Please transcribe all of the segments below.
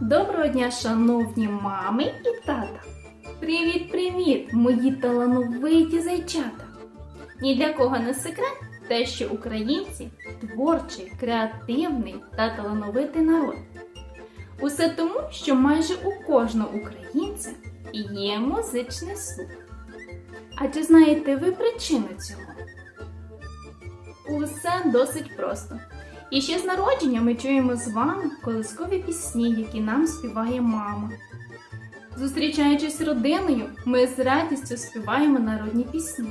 Доброго дня, шановні мами і тата! Привіт-привіт, мої талановиті зайчата! Ні для кого не секрет те, що українці творчий, креативний та талановитий народ. Усе тому, що майже у кожного українця є музичний слух. А чи знаєте ви причину цього? Усе досить просто. І ще з народження ми чуємо з вами колискові пісні, які нам співає мама. Зустрічаючись з родиною, ми з радістю співаємо народні пісні.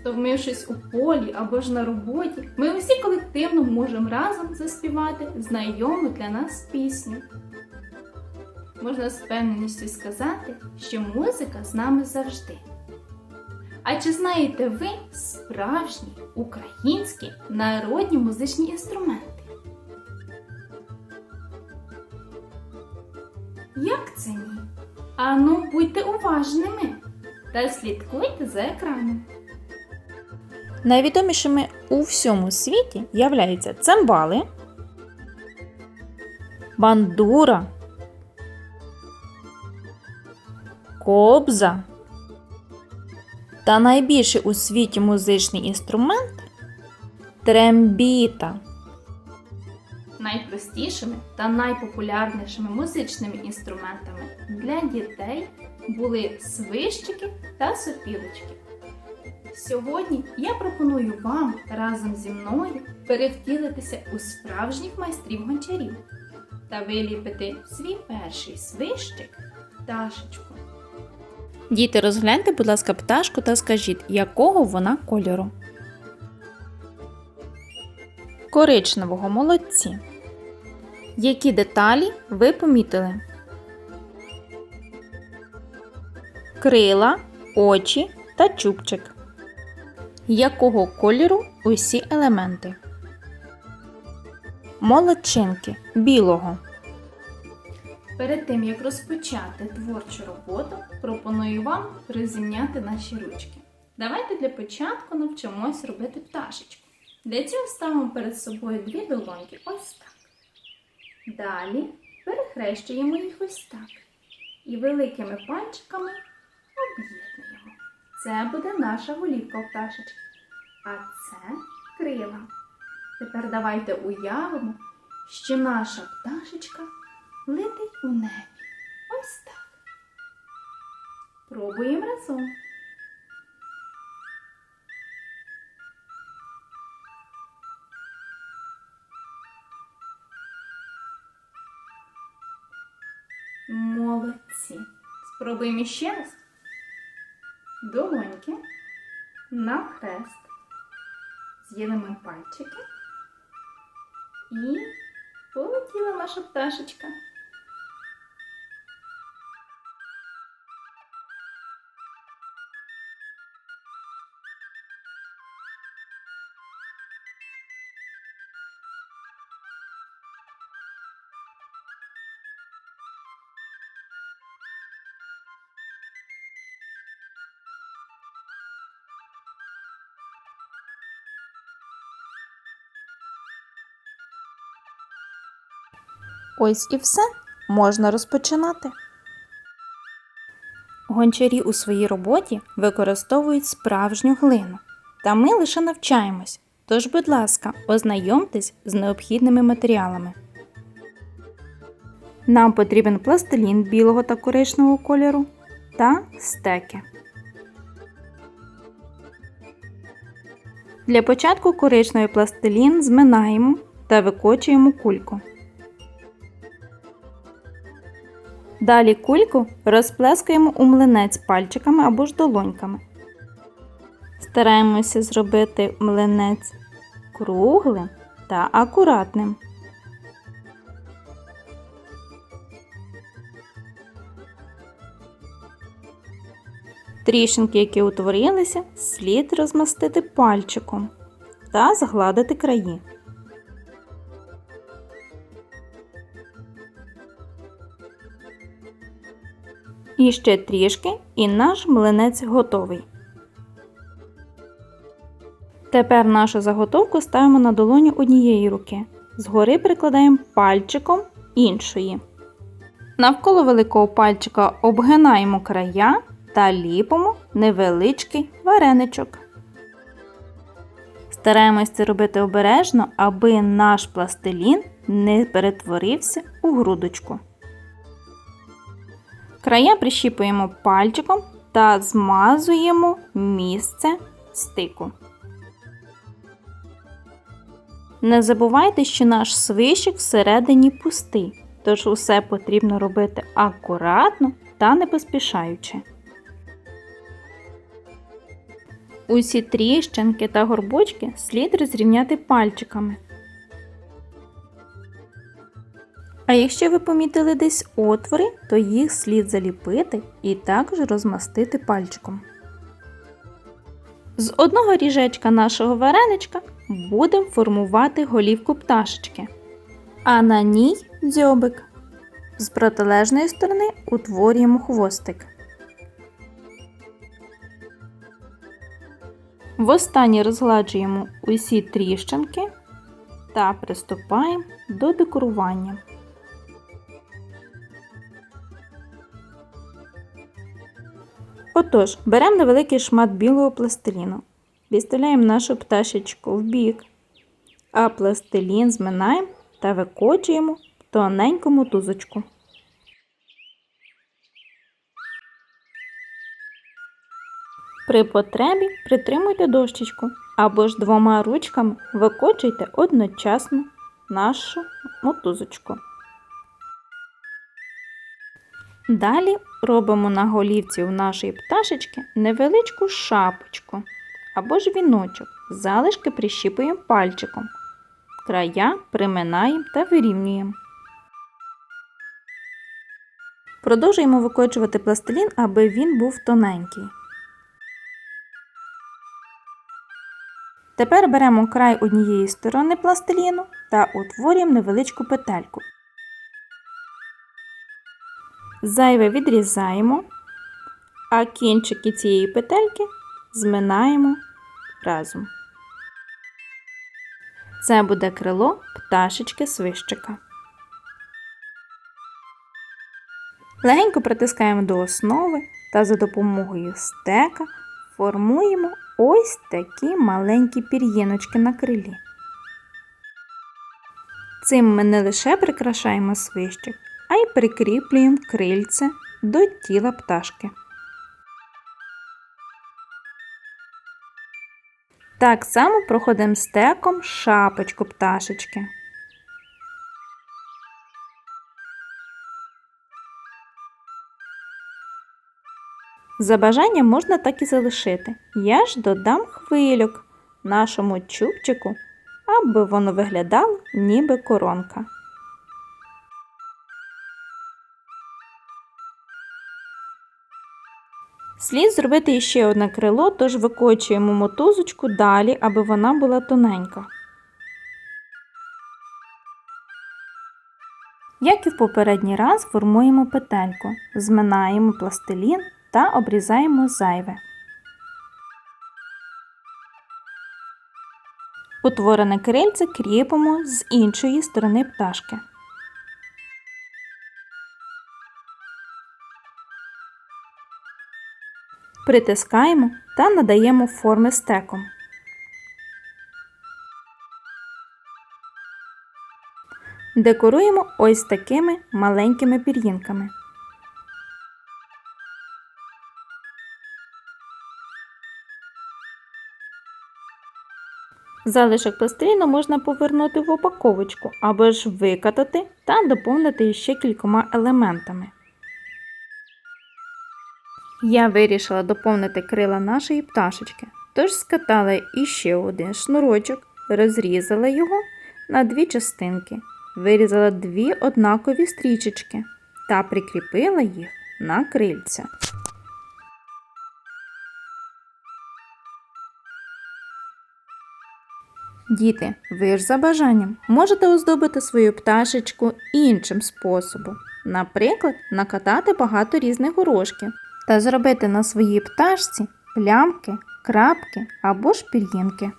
Втомившись у полі або ж на роботі, ми усі колективно можемо разом заспівати знайому для нас пісню. Можна з впевненістю сказати, що музика з нами завжди. А чи знаєте ви справжні українські народні музичні інструменти? Як це ні? Ану, будьте уважними та слідкуйте за екраном. Найвідомішими у всьому світі являються цимбали, бандура, кобза та найбільший у світі музичний інструмент трембіта. Найпростішими та найпопулярнішими музичними інструментами для дітей були свищики та сопілочки. Сьогодні я пропоную вам разом зі мною перевтілитися у справжніх майстрів гончарів та виліпити свій перший свищик пташечку. Діти, розгляньте, будь ласка, пташку та скажіть, якого вона кольору. Коричневого молодці. Які деталі ви помітили? Крила, очі та чубчик. Якого кольору усі елементи? Молодчинки білого. Перед тим як розпочати творчу роботу, пропоную вам розімняти наші ручки. Давайте для початку навчимось робити пташечку. Для цього ставимо перед собою дві долоньки ось так. Далі перехрещуємо їх ось так. І великими пальчиками об'єднуємо. Це буде наша голівка пташечки. А це крила. Тепер давайте уявимо, що наша пташечка летить у небі. Ось так. Пробуємо разом. Молодці. Спробуємо ще раз. Долоньки навхрест. З'єднуємо пальчики. І полетіла наша пташечка. Ось і все можна розпочинати. Гончарі у своїй роботі використовують справжню глину. Та ми лише навчаємось. Тож, будь ласка, ознайомтесь з необхідними матеріалами. Нам потрібен пластилін білого та коричневого кольору та стеки. Для початку коричневий пластилін зминаємо та викочуємо кульку. Далі кульку розплескуємо у млинець пальчиками або ж долоньками. Стараємося зробити млинець круглим та акуратним. Трішинки, які утворилися, слід розмастити пальчиком та згладити краї. І ще трішки, і наш млинець готовий. Тепер нашу заготовку ставимо на долоню однієї руки. Згори прикладаємо пальчиком іншої. Навколо великого пальчика обгинаємо края та ліпимо невеличкий вареничок. Стараємось це робити обережно, аби наш пластилін не перетворився у грудочку. Края прищіпуємо пальчиком та змазуємо місце стику. Не забувайте, що наш свищик всередині пустий, тож усе потрібно робити акуратно та не поспішаючи. Усі тріщинки та горбочки слід розрівняти пальчиками. А якщо ви помітили десь отвори, то їх слід заліпити і також розмастити пальчиком. З одного ріжечка нашого вареничка будемо формувати голівку пташечки, а на ній дзьобик. З протилежної сторони утворюємо хвостик. Востаннє розгладжуємо усі тріщинки та приступаємо до декорування. Отож, беремо невеликий шмат білого пластиліну, відставляємо нашу пташечку в бік, а пластилін зминаємо та викочуємо в тоненьку мотузочку. При потребі притримуйте дощечку або ж двома ручками викочуйте одночасно нашу мотузочку. Далі робимо на голівці у нашої пташечки невеличку шапочку або ж віночок. Залишки прищіпуємо пальчиком. Края приминаємо та вирівнюємо. Продовжуємо викочувати пластилін, аби він був тоненький. Тепер беремо край однієї сторони пластиліну та утворюємо невеличку петельку. Зайве відрізаємо, а кінчики цієї петельки зминаємо разом. Це буде крило пташечки свищика. Легенько притискаємо до основи та за допомогою стека формуємо ось такі маленькі пір'їночки на крилі. Цим ми не лише прикрашаємо свищик, й прикріплюємо крильце до тіла пташки. Так само проходимо стеком шапочку пташечки. За бажанням можна так і залишити. Я ж додам хвильок нашому чубчику, аби воно виглядало ніби коронка. Слід зробити ще одне крило, тож викочуємо мотузочку далі, аби вона була тоненька. Як і в попередній раз, формуємо петельку, зминаємо пластилін та обрізаємо зайве. Утворене крильце кріпимо з іншої сторони пташки. Притискаємо та надаємо форми стеком. Декоруємо ось такими маленькими пір'їнками. Залишок пластиліну можна повернути в упаковочку або ж викатати та доповнити ще кількома елементами. Я вирішила доповнити крила нашої пташечки, тож скатала іще один шнурочок, розрізала його на дві частинки, вирізала дві однакові стрічечки та прикріпила їх на крильця. Діти, ви ж за бажанням можете оздобити свою пташечку іншим способом. Наприклад, накатати багато різних горошків та зробити на своїй пташці плямки, крапки або ж пір'їнки.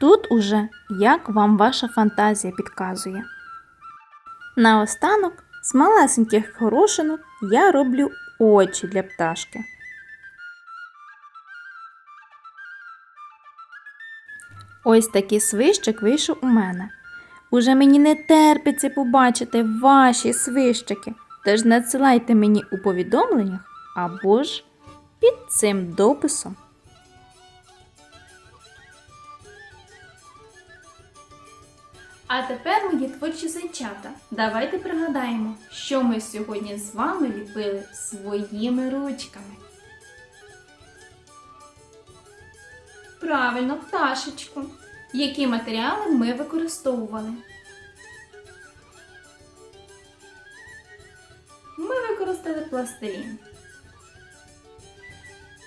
Тут уже як вам ваша фантазія підказує. Наостанок з малесеньких горошинок я роблю очі для пташки. Ось такий свищик вийшов у мене. Уже мені не терпиться побачити ваші свищики, тож надсилайте мені у повідомленнях або ж під цим дописом. А тепер, мої творчі зайчата, давайте пригадаємо, що ми сьогодні з вами ліпили своїми ручками. Правильно, пташечку. Які матеріали ми використовували? Використали пластилін.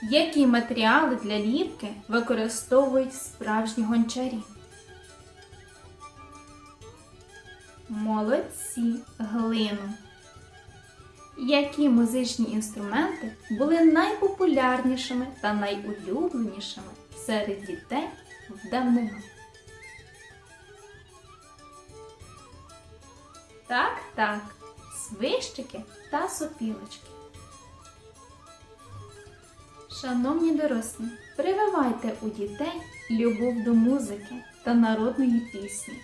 Які матеріали для ліпки використовують справжні гончарі? Молодці, глину. Які музичні інструменти були найпопулярнішими та найулюбленішими серед дітей в давнину? Так, так, свищики та сопілочки. Шановні дорослі, прививайте у дітей любов до музики та народної пісні.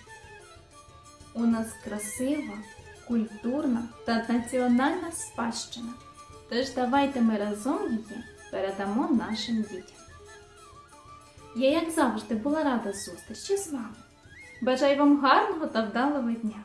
У нас красива, культурна та національна спадщина. Тож давайте ми разом її передамо нашим дітям. Я, як завжди, була рада зустрічі з вами. Бажаю вам гарного та вдалого дня.